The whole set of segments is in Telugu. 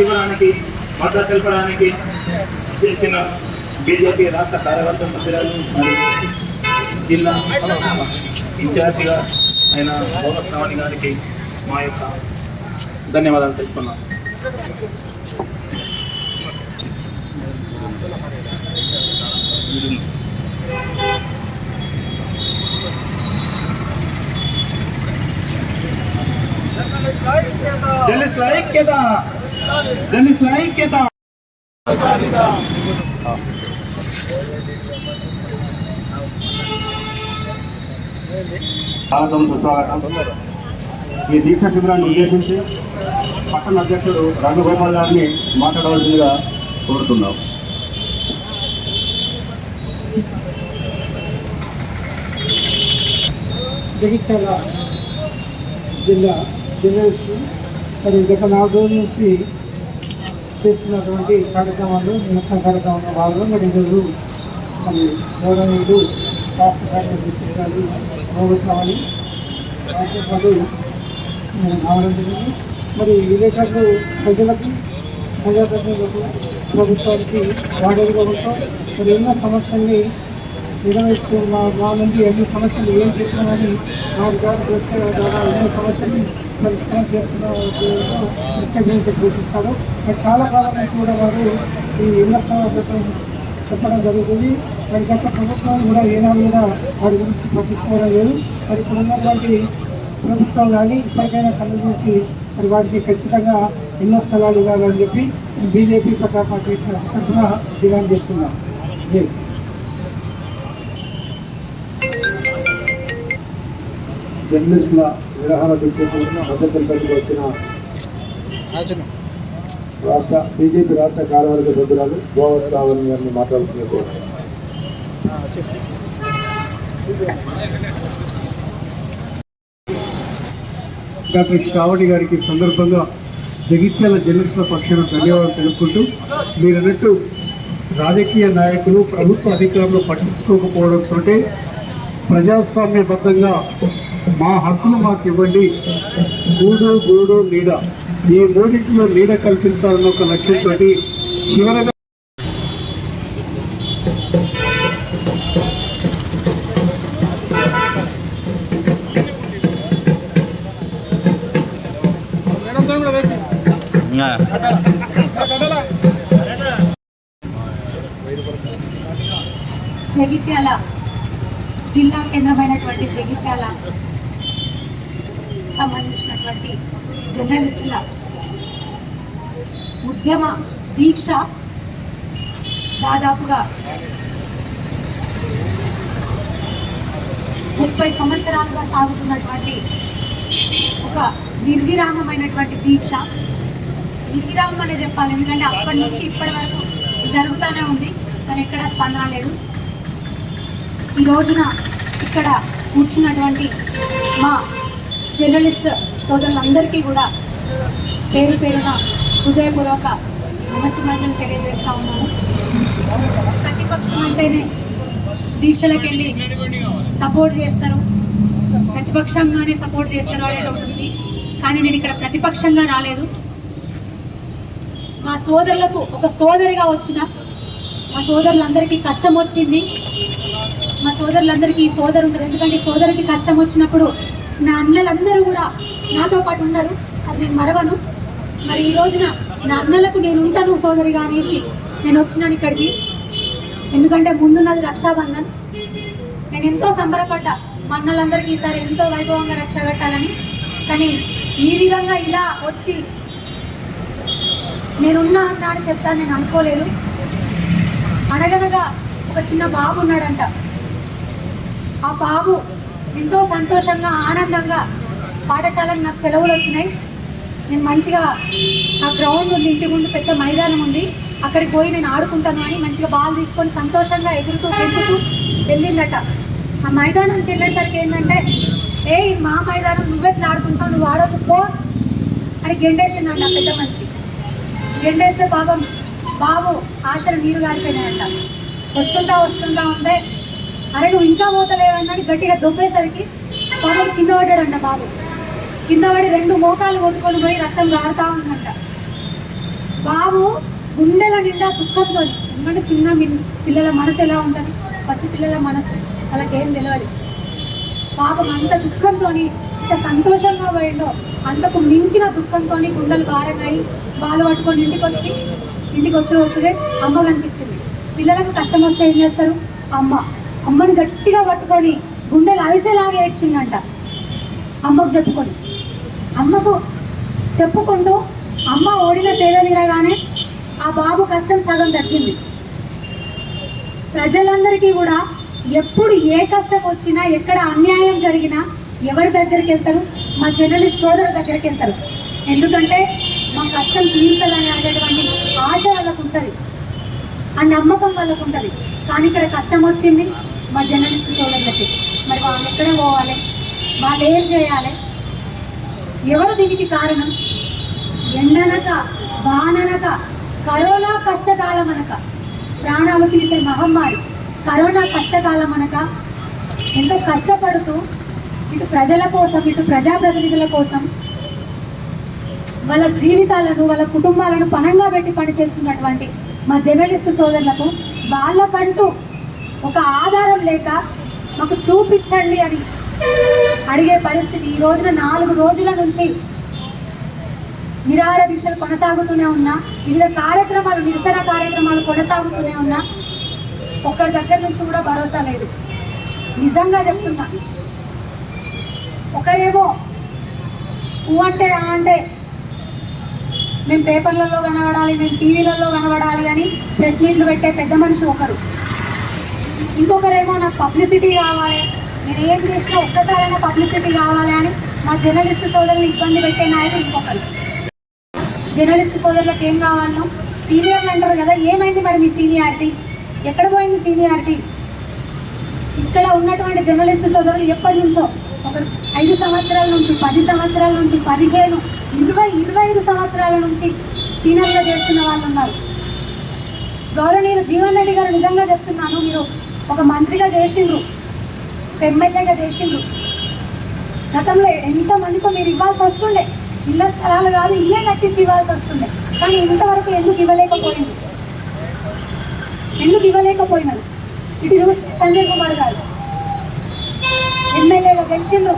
ఇవ్వడానికి మద్దతు తెలపడానికి చేసిన బీజేపీ రాష్ట్ర కార్యవర్గ సభ్యురాలు మరియు జిల్లా ఇన్ఛార్జిగా అయిన భోగస్వామి గారికి మా యొక్క ధన్యవాదాలు తెలుసుకున్నాం ఐక్యత జర్నలిస్టుల ఐక్యత స్వాగతం సుస్వాగతం. ఈ దీక్ష శిబిరాన్ని ఉద్దేశించి పట్టణ అధ్యక్షుడు రాజగోపాల్ గారిని మాట్లాడవలసిందిగా కోరుతున్నాం. జగిత్యాల జిల్లా జర్నలిస్టు మరి గత నాలుగు రోజుల నుంచి చేస్తున్నటువంటి కార్యక్రమాలు నిరసన కార్యక్రమంలో భాగంగా మరి ఈరోజు మరి గౌరవనీయులు రాష్ట్ర కార్యదర్శి శ్రీరాజు భోగస్వామి దాంతో పాటు నేను రావడం జరిగింది. మరి విలేకరులు ప్రజలకు ప్రజాప్రతినిధులకు ప్రభుత్వానికి వాడేది ప్రభుత్వం మరి ఎన్నో సమస్యల్ని నిర్వహిస్తూ మా నుండి ఎన్ని సమస్యలు ఏం చెప్పామని మా గారి ప్రత్యేక ద్వారా ఎన్నో సమస్యలు పరిష్కారం చేస్తున్న ముఖ్య భూమిక మరి చాలా కాలం నుంచి కూడా వారు ఈ ఇళ్ళ సమస్య కోసం చెప్పడం జరుగుతుంది. మరి గత ప్రభుత్వం కూడా ఏనాడు కూడా వారి గురించి పట్టించుకోవడం లేదు. మరి ఇప్పుడు ఉన్నటువంటి ప్రభుత్వం కానీ ఇప్పటికైనా కళ్ళు చూసి మరి వారికి ఖచ్చితంగా ఇళ్ళ స్థలాలు ఇవ్వాలని చెప్పి బీజేపీ పట్ల పార్టీ తరఫున డిమాండ్ చేస్తున్నాం. జై జర్నలిస్టుల విరహార దీక్షకు వచ్చిన రాష్ట్ర బీజేపీ రాష్ట్ర కార్యవర్గ సభ్యురాలు గోవస్ రావణ్ గారిని మాట్లాడాల్సింది. డాక్టర్ శ్రావణి గారికి సందర్భంగా జగిత్యాల జర్నలిస్టుల పక్షాన ధన్యవాదాలు తెలుపుకుంటూ మీరు అన్నట్టు రాజకీయ నాయకులు ప్రభుత్వ అధికారులు పట్టించుకోకపోవడంతో ప్రజాస్వామ్యబద్ధంగా మా హక్కులు మాకు ఇవ్వండి. గూడు గూడు నీడ. ఈ మూడింటిలో నీడ కల్పించాలన్న ఒక లక్ష్యంతో చివరగా జగిత్యాల జిల్లా కేంద్రమైనటువంటి జగిత్యాల సంబంధించినటువంటి జర్నలిస్టుల ఉద్యమ దీక్ష దాదాపుగా ముప్పై సంవత్సరాలుగా సాగుతున్నటువంటి ఒక నిర్విరామమైనటువంటి దీక్ష. నిర్విరామం అనే చెప్పాలి ఎందుకంటే అప్పటి నుంచి ఇప్పటి వరకు జరుగుతూనే ఉంది కానీ ఎక్కడ స్పందన లేదు. ఈ రోజున ఇక్కడ కూర్చున్నటువంటి మా జర్నలిస్ట్ సోదరులందరికీ కూడా పేరు పేరున హృదయపూర్వక నమస్కారం తెలియజేస్తా ఉన్నాను. ప్రతిపక్షం అంటేనే దీక్షలకు వెళ్ళి సపోర్ట్ చేస్తారు. ప్రతిపక్షంగానే సపోర్ట్ చేస్తారు అనేటువంటి కానీ నేను ఇక్కడ ప్రతిపక్షంగా రాలేదు. మా సోదరులకు ఒక సోదరిగా వచ్చిన మా సోదరులందరికీ కష్టం వచ్చింది మా సోదరులందరికీ ఈ సోదరు ఉంటుంది ఎందుకంటే ఈ సోదరికి కష్టం వచ్చినప్పుడు నా అన్నలందరూ కూడా నాతో పాటు ఉన్నారు. అది నేను మరవను. మరి ఈ రోజున నా అన్నలకు నేను ఉంటాను సోదరిగా అనేసి నేను వచ్చినాను ఇక్కడికి. ఎందుకంటే ముందున్నది రక్షాబంధన్. నేను ఎంతో సంబరపడ్డా. మా అన్నలందరికీ ఈసారి ఎంతో వైభవంగా రక్ష కట్టాలని. కానీ ఈ విధంగా ఇలా వచ్చి నేనున్నా అన్నా అని చెప్తాను నేను అనుకోలేదు. అడగనగా ఒక చిన్న బాబు ఉన్నాడంట. ఆ బాబు ఎంతో సంతోషంగా ఆనందంగా పాఠశాలకు నాకు సెలవులు వచ్చినాయి. నేను మంచిగా ఆ గ్రౌండ్ ఉంది ఇంటి ముందు పెద్ద మైదానం ఉంది. అక్కడికి పోయి నేను ఆడుకుంటాను అని మంచిగా బాల్ తీసుకొని సంతోషంగా ఎగురుతూ గెంతుతూ వెళ్ళిందట. ఆ మైదానానికి వెళ్ళేసరికి ఏంటంటే ఏ మా మైదానం నువ్వెట్లా ఆడుకుంటావు? నువ్వు ఆడొద్దు పో అని గెండేసిండంట పెద్ద మనిషి. గెండేస్తే పాపం బాబు ఆశలు నీరు గారిపోయినాయంట. వస్తుంటా వస్తుంటా ఉంటే అరే నువ్వు ఇంకా పోతలేవన్నాడు గట్టిగా దొబ్బేసరికి పాపం కింద పడ్డాడంట బాబు. కింద పడి రెండు మోకాలు కొట్టుకొని పోయి రక్తం గారుతా ఉందంట. బాబు గుండెల నిండా దుఃఖంతో ఎందుకంటే చిన్న పిల్లల మనసు ఎలా ఉంటుంది? పసి పిల్లల మనసు. వాళ్ళకేం తెలియదు పాపం అంత దుఃఖంతో ఇంత సంతోషంగా పోయిండో అంతకు మించిన దుఃఖంతో గుండెలు భారమై బాలు పట్టుకొని ఇంటికి వచ్చి ఇంటికి వచ్చిన వచ్చుడే అమ్మ కనిపించింది. పిల్లలకు కష్టం వస్తే ఏం చేస్తారు? అమ్మ. అమ్మని గట్టిగా పట్టుకొని గుండెలు అవిసేలాగా ఏడ్చిందంట. అమ్మకు చెప్పుకొని. అమ్మకు చెప్పుకుంటూ అమ్మ ఓడిన తేదలిరగానే ఆ బాబు కష్టం సగం తగ్గింది. ప్రజలందరికీ కూడా ఎప్పుడు ఏ కష్టం వచ్చినా ఎక్కడ అన్యాయం జరిగినా ఎవరి దగ్గరికి వెళ్తారు? మా జర్నలిస్ట్ సోదరు దగ్గరికి వెళ్తారు. ఎందుకంటే మా కష్టం తీరుతుందని అనేటువంటి ఆశ వాళ్ళకు ఉంటుంది. ఆ నమ్మకం వాళ్ళకు ఉంటుంది. కానీ ఇక్కడ కష్టం వచ్చింది మా జర్నలిస్ట్ సోదరులకి మరి వాళ్ళు ఎక్కడ పోవాలి? వాళ్ళు ఏం చేయాలి? ఎవరు దీనికి కారణం? ఎండనక వాననక కరోనా కష్టకాలం అనక ప్రాణాలు తీసే మహమ్మారి కరోనా కష్టకాలం అనక ఎంతో కష్టపడుతూ ఇటు ప్రజల కోసం ఇటు ప్రజాప్రతినిధుల కోసం వాళ్ళ జీవితాలను వాళ్ళ కుటుంబాలను పణంగా పెట్టి పనిచేస్తున్నటువంటి మా జర్నలిస్టు సోదరులకు వాళ్ళకంటూ ఒక ఆధారం లేక మాకు చూపించండి అని అడిగే పరిస్థితి ఈ రోజున నాలుగు రోజుల నుంచి నిరాహార దీక్షలు కొనసాగుతూనే ఉన్నా వివిధ కార్యక్రమాలు నిరసన కార్యక్రమాలు కొనసాగుతూనే ఉన్నా ఒక్కరి దగ్గర నుంచి కూడా భరోసా లేదు. నిజంగా చెప్తున్నా. ఒకరేమో ఊ అంటే ఆ అంటే మేము పేపర్లలో కనబడాలి మేము టీవీలలో కనబడాలి అని ప్రెస్ మీట్లు పెట్టే పెద్ద మనిషి ఒకరు. ఇంకొకరేమో నాకు పబ్లిసిటీ కావాలి. నేను ఏం చేసినా ఒక్కసారైనా పబ్లిసిటీ కావాలి అని మా జర్నలిస్ట్ సోదరులు ఇబ్బంది పెట్టే నాయకులు ఇంకొకరు. జర్నలిస్ట్ సోదరులకు ఏం కావాలనో సీనియర్లు అంటారు కదా ఏమైంది మరి మీ సీనియారిటీ ఎక్కడ పోయింది సీనియారిటీ ఇక్కడ ఉన్నటువంటి జర్నలిస్ట్ సోదరులు ఎప్పటి నుంచో ఒక ఐదు సంవత్సరాల నుంచి పది సంవత్సరాల నుంచి పదిహేను ఇరవై ఇరవై ఐదు సంవత్సరాల నుంచి సీనియర్గా చేస్తున్న వాళ్ళు ఉన్నారు. గౌరవనీయులు జీవన్ రెడ్డి గారు నిజంగా చెప్తున్నాను మీరు ఒక మంత్రిగా చేసిండ్రు. ఒక ఎమ్మెల్యేగా చేసిండ్రు. గతంలో ఎంతమందితో మీరు ఇవ్వాల్సి వస్తుండే. ఇళ్ళ స్థలాలు కాదు ఇల్లే కట్టించి ఇవ్వాల్సి వస్తుండే. కానీ ఇంతవరకు ఎందుకు ఇవ్వలేకపోయింది ఎందుకు ఇవ్వలేకపోయినారు? ఇటు చూస్తే సంజయ్ కుమార్ గారు. ఎమ్మెల్యేగా గెలిచిండ్రు.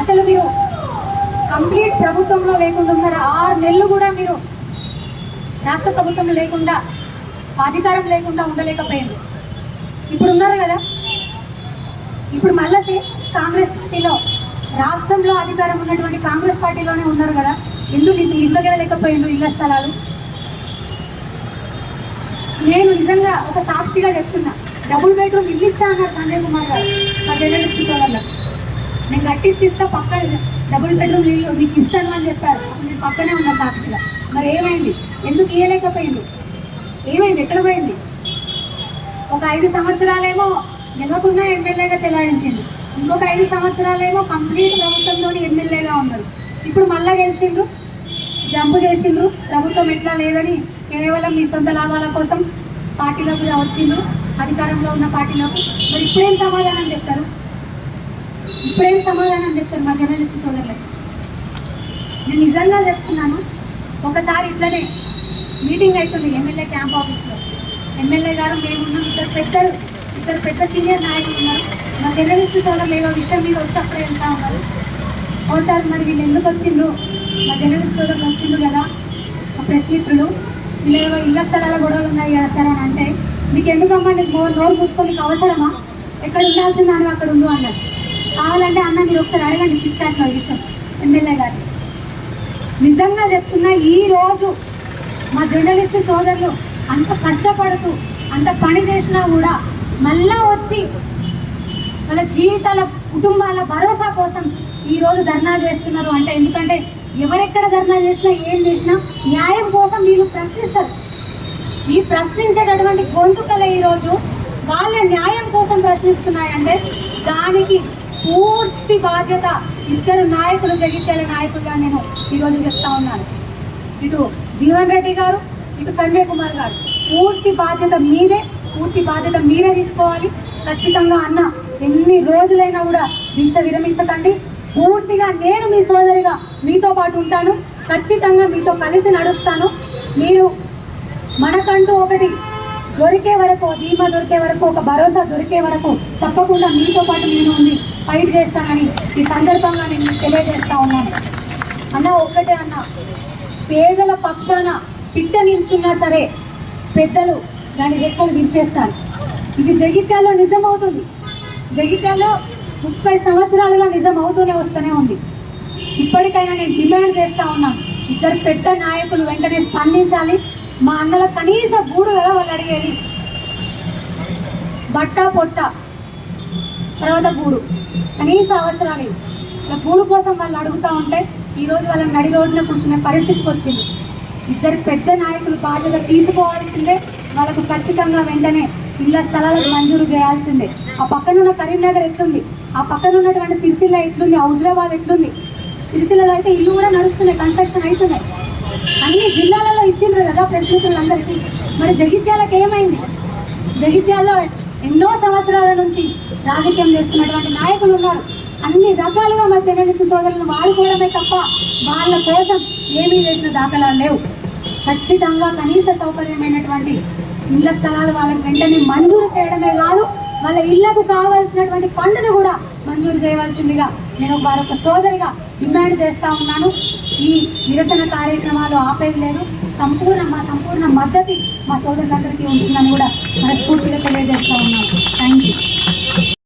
అసలు మీరు కంప్లీట్ ప్రభుత్వంలో లేకుండా ఉన్నారు? ఆరు నెలలు కూడా మీరు రాష్ట్ర ప్రభుత్వం లేకుండా అధికారం లేకుండా ఉండలేకపోయింది. ఇప్పుడు ఉన్నారు కదా? ఇప్పుడు మళ్ళీ కాంగ్రెస్ పార్టీలో రాష్ట్రంలో అధికారం ఉన్నటువంటి కాంగ్రెస్ పార్టీలోనే ఉన్నారు కదా? ఎందుకు ఇవ్వగలలేకపోయిండ్రు ఇళ్ళ స్థలాలు? నేను నిజంగా ఒక సాక్షిగా చెప్తున్నా. డబుల్ బెడ్రూమ్ ఇల్లు ఇస్తా అన్నారు సంజయ్ కుమార్ గారు మా జర్నలిస్ట్ సోదరులకు. నేను కట్టించిస్తా పక్క డబుల్ బెడ్రూమ్ ఇల్లు మీకు ఇస్తాను అని చెప్పారు. నేను పక్కనే ఉన్నా సాక్షిగా. మరి ఏమైంది? ఎందుకు ఇయ్యలేకపోయిండు ఏమైంది? ఎక్కడ పోయింది? ఒక ఐదు సంవత్సరాలేమో నిలవకుండా ఎమ్మెల్యేగా చెలాయించింది. ఇంకొక ఐదు సంవత్సరాలేమో కంప్లీట్ ప్రభుత్వంతో ఎమ్మెల్యేగా ఉన్నారు. ఇప్పుడు మళ్ళా గెలిచిండ్రు? జంపు చేసిండ్రు? ప్రభుత్వం ఎట్లా లేదని కేవలం మీ సొంత లాభాల కోసం పార్టీలోకి వచ్చిండ్రు? అధికారంలో ఉన్న పార్టీలోకి? మరి ఇప్పుడేం సమాధానం చెప్తారు? ఇప్పుడేం సమాధానం చెప్తారు మా జర్నలిస్ట్ సోదరులకు? నేను నిజంగా చెప్తున్నాను ఒకసారి ఇట్లనే మీటింగ్ అవుతుంది ఎమ్మెల్యే క్యాంప్ ఆఫీస్లో. ఎమ్మెల్యే గారు మేమున్నాం ఇద్దరు పెద్దలు ఇద్దరు పెద్ద సీనియర్ నాయకులు ఉన్నారు. మా జర్నలిస్ట్ సోదరులు ఏదో విషయం మీద వచ్చి అప్పుడే వెళ్తా ఉన్నారు. ఓసారి మరి వీళ్ళు ఎందుకు వచ్చిండ్రు? మా జర్నలిస్ట్ సోదరులు వచ్చిండ్రు కదా మా ప్రెస్ మిత్రులు వీళ్ళు ఏవో ఇళ్ళ స్థలాల గొడవలు ఉన్నాయి కదా సార్ అని అంటే నీకు ఎందుకమ్మా నీకు నోరు నోరు మూసుకొని నీకు అవసరమా? ఎక్కడ ఉండాల్సిన దానివి అక్కడ ఉండు అన్నారు. కావాలంటే అన్న మీరు ఒకసారి అడగండి చిట్ చాట్లో ఈ విషయం. ఎమ్మెల్యే గారు. నిజంగా చెప్తున్నా ఈ రోజు మా జర్నలిస్ట్ సోదరులు అంత కష్టపడుతూ అంత పని చేసినా కూడా మళ్ళా వచ్చి వాళ్ళ జీవితాల కుటుంబాల భరోసా కోసం ఈరోజు ధర్నా చేస్తున్నారు. అంటే ఎందుకంటే ఎవరెక్కడ ధర్నా చేసినా ఏం చేసినా న్యాయం కోసం వీళ్ళు ప్రశ్నిస్తారు. ఈ ప్రశ్నించేటటువంటి గొంతుకలు ఈరోజు వాళ్ళ న్యాయం కోసం ప్రశ్నిస్తున్నాయంటే దానికి పూర్తి బాధ్యత ఇద్దరు నాయకులు జగిత్యాల నాయకులుగా నేను ఈరోజు చెప్తా ఉన్నాను. ఇటు జీవన్ రెడ్డి గారు ఇటు సంజయ్ కుమార్ గారు. పూర్తి బాధ్యత మీదే పూర్తి బాధ్యత మీరే తీసుకోవాలి. ఖచ్చితంగా అన్న ఎన్ని రోజులైనా కూడా దీక్ష విరమించకండి. పూర్తిగా నేను మీ సోదరిగా మీతో పాటు ఉంటాను. ఖచ్చితంగా మీతో కలిసి నడుస్తాను. మీరు మనకంటూ ఒకటి దొరికే వరకు ధీమా దొరికే వరకు ఒక భరోసా దొరికే వరకు తప్పకుండా మీతో పాటు నేను ఉండి ఫైట్ చేస్తానని ఈ సందర్భంగా నేను మీకు తెలియజేస్తా ఉన్నాను. అన్న ఒక్కటే అన్న. పేదల పక్షాన పిట్ట నిల్చున్నా సరే పెద్దలు దాని రెక్కలు విరిచేస్తారు. ఇది జగిత్యాలో నిజమవుతుంది. జగిత్యాలో ముప్పై సంవత్సరాలుగా నిజం అవుతూనే వస్తూనే ఉంది. ఇప్పటికైనా నేను డిమాండ్ చేస్తూ ఉన్నాను. ఇద్దరు పెద్ద నాయకులు వెంటనే స్పందించాలి. మా అన్నల కనీస గూడు కదా వాళ్ళు అడిగేది. బట్ట పొట్ట తర్వాత గూడు. కనీస అవసరాలు ఇలా గూడు కోసం వాళ్ళు అడుగుతూ ఉంటే ఈరోజు వాళ్ళ నడి రోడ్డున కూర్చునే పరిస్థితికి వచ్చింది. ఇద్దరు పెద్ద నాయకులు బాధ్యత తీసుకోవాల్సిందే. వాళ్ళకు ఖచ్చితంగా వెంటనే ఇళ్ళ స్థలాలకు మంజూరు చేయాల్సిందే. ఆ పక్కనున్న కరీంనగర్ ఎట్లుంది? ఆ పక్కన ఉన్నటువంటి సిరిసిల్ల ఎట్లుంది? హౌజరాబాద్ ఎట్లుంది? సిరిసిల్లలో అయితే ఇల్లు కూడా నడుస్తున్నాయి కన్స్ట్రక్షన్ అవుతున్నాయి. అన్ని జిల్లాలలో ఇచ్చిండ్రు కదా ప్రెస్ మిత్రులందరికీ మరి జగిత్యాలకు ఏమైంది? జగిత్యాల్లో ఎన్నో సంవత్సరాల నుంచి రాజకీయం చేస్తున్నటువంటి నాయకులు ఉన్నారు. అన్ని రకాలుగా మా జర్నలిస్టు సోదరులను వాడుకోవడమే తప్ప వాళ్ళ కోసం ఏమీ చేసిన దాఖలాలు లేవు. ఖచ్చితంగా కనీస సౌకర్యమైనటువంటి ఇళ్ళ స్థలాలు వాళ్ళకి వెంటనే మంజూరు చేయడమే కాదు వాళ్ళ ఇళ్ళకు కావాల్సినటువంటి ఫండ్ను కూడా మంజూరు చేయవలసిందిగా నేను వారొక సోదరిగా డిమాండ్ చేస్తూ ఉన్నాను. ఈ నిరసన కార్యక్రమాలు ఆపేది లేదు సంపూర్ణ మా సంపూర్ణ మద్దతు మా సోదరులందరికీ ఉంటుందని కూడా మనస్ఫూర్తిగా తెలియజేస్తూ ఉన్నాను.